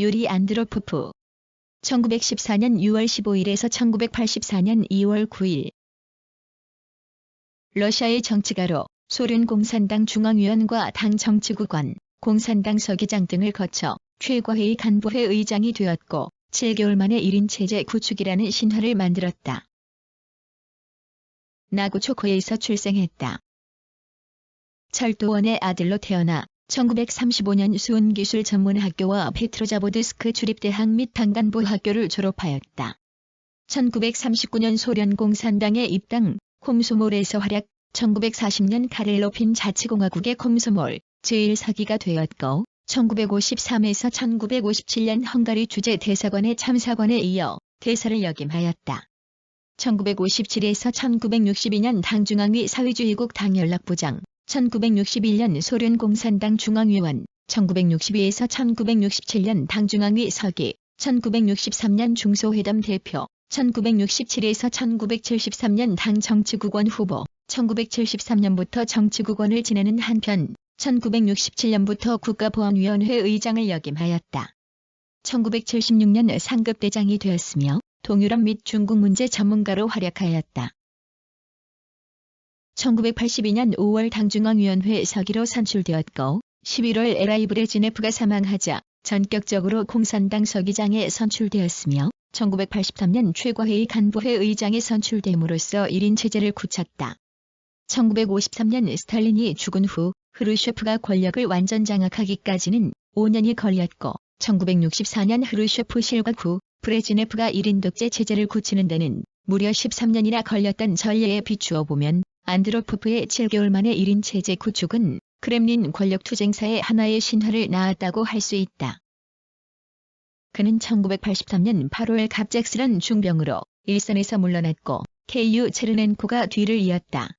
유리 안드로포프 1914년 6월 15일에서 1984년 2월 9일 러시아의 정치가로 소련 공산당 중앙위원과 당 정치국원, 공산당 서기장 등을 거쳐 최고회의 간부회 의장이 되었고 7개월 만에 1인 체제 구축이라는 신화를 만들었다. 나구초코에서 출생했다. 철도원의 아들로 태어나 1935년 수은기술 전문학교와 페트로자보드스크 주립대학 및 당간부 학교를 졸업하였다. 1939년 소련 공산당에 입당, 콤소몰에서 활약, 1940년 칼을 높인 자치공화국의 콤소몰 제1사기가 되었고 1953에서 1957년 헝가리 주재 대사관의 참사관에 이어 대사를 역임하였다. 1957에서 1962년 당중앙위 사회주의국 당연락부장, 1961년 소련 공산당 중앙위원, 1962에서 1967년 당중앙위 서기, 1963년 중소회담 대표, 1967에서 1973년 당 정치국원 후보, 1973년부터 정치국원을 지내는 한편 1967년부터 국가보안위원회 의장을 역임하였다. 1976년 상급대장이 되었으며 동유럽 및 중국 문제 전문가로 활약하였다. 1982년 5월 당중앙위원회 서기로 선출되었고 11월 에라이 브레지네프가 사망하자 전격적으로 공산당 서기장에 선출되었으며 1983년 최고회의 간부회 의장에 선출됨으로써 1인 체제를 굳혔다. 1953년 스탈린이 죽은 후 흐르셰프가 권력을 완전 장악하기까지는 5년이 걸렸고 1964년 흐르셰프 실각 후 브레지네프가 1인 독재 체제를 굳히는 데는 무려 13년이나 걸렸던 전례에 비추어 보면 안드로포프의 7개월 만에 1인 체제 구축은 크렘린 권력 투쟁사의 하나의 신화를 낳았다고 할 수 있다. 그는 1983년 8월 갑작스런 중병으로 일선에서 물러났고 KU 체르넨코가 뒤를 이었다.